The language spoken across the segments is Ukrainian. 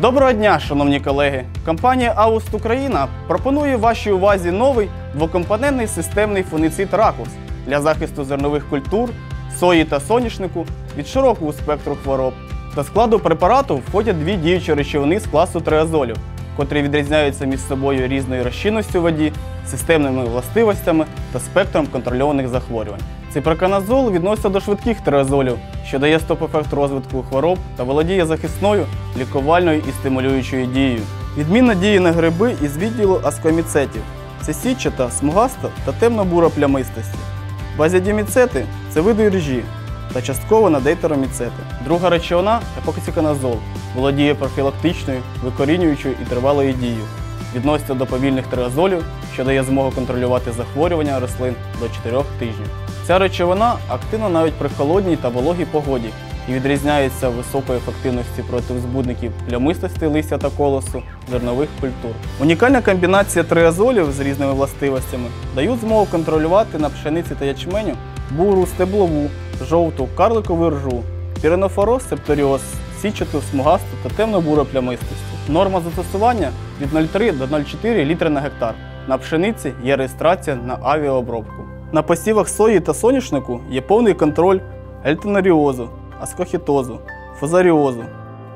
Доброго дня, шановні колеги! Компанія Ауст Україна пропонує вашій увазі новий двокомпонентний системний фуніцид ракурс для захисту зернових культур, сої та соняшнику від широкого спектру хвороб. До складу препарату входять дві діючі речовини з класу триазолів, котрі відрізняються між собою різною розчинністю воді, системними властивостями та спектром контрольованих захворювань. Ципроканазол відноситься до швидких триазолів, що дає стоп-ефект розвитку хвороб та володіє захисною, лікувальною і стимулюючою дією. Відмінна діє на гриби із відділу аскоміцетів. Це сітчата, смугаста та темно-бура плямистості. Базідіміцети це види іржі та частково на дейтероміцети. Друга речовина епоксиканазол, володіє профілактичною, викорінюючою і тривалою дією. Відноситься до повільних триазолів, що дає змогу контролювати захворювання рослин до 4 тижнів. Ця речовина активна навіть при холодній та вологій погоді і відрізняється високою ефективністю проти збудників плямистості листя та колосу зернових культур. Унікальна комбінація триазолів з різними властивостями дають змогу контролювати на пшениці та ячменю буру, стеблову, жовту, карликову ржу, піренофороз, септоріоз, січату, смугасту та темно-буру плямистості. Норма застосування від 0,3 до 0,4 літри на гектар. На пшениці є реєстрація на авіаобробку. На посівах сої та соняшнику є повний контроль ельтенаріозу, аскохітозу, фузаріозу,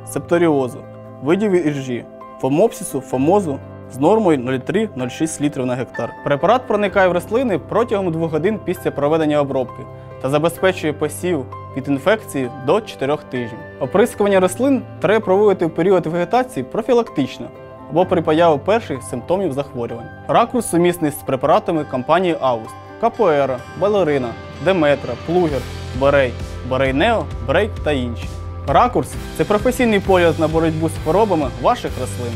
септоріозу, видів іржі, фомопсису, фомозу з нормою 0,3-0,6 літрів на гектар. Препарат проникає в рослини протягом 2 годин після проведення обробки та забезпечує посів від інфекції до 4 тижнів. Оприскування рослин треба проводити в період вегетації профілактично або при появі перших симптомів захворювань. Ракурс сумісний з препаратами компанії Ауст, Капоера, Балерина, Деметра, Плугер, Берей, Берейнео, Брейк та інші. Ракурс це професійний погляд на боротьбу з хворобами ваших рослин.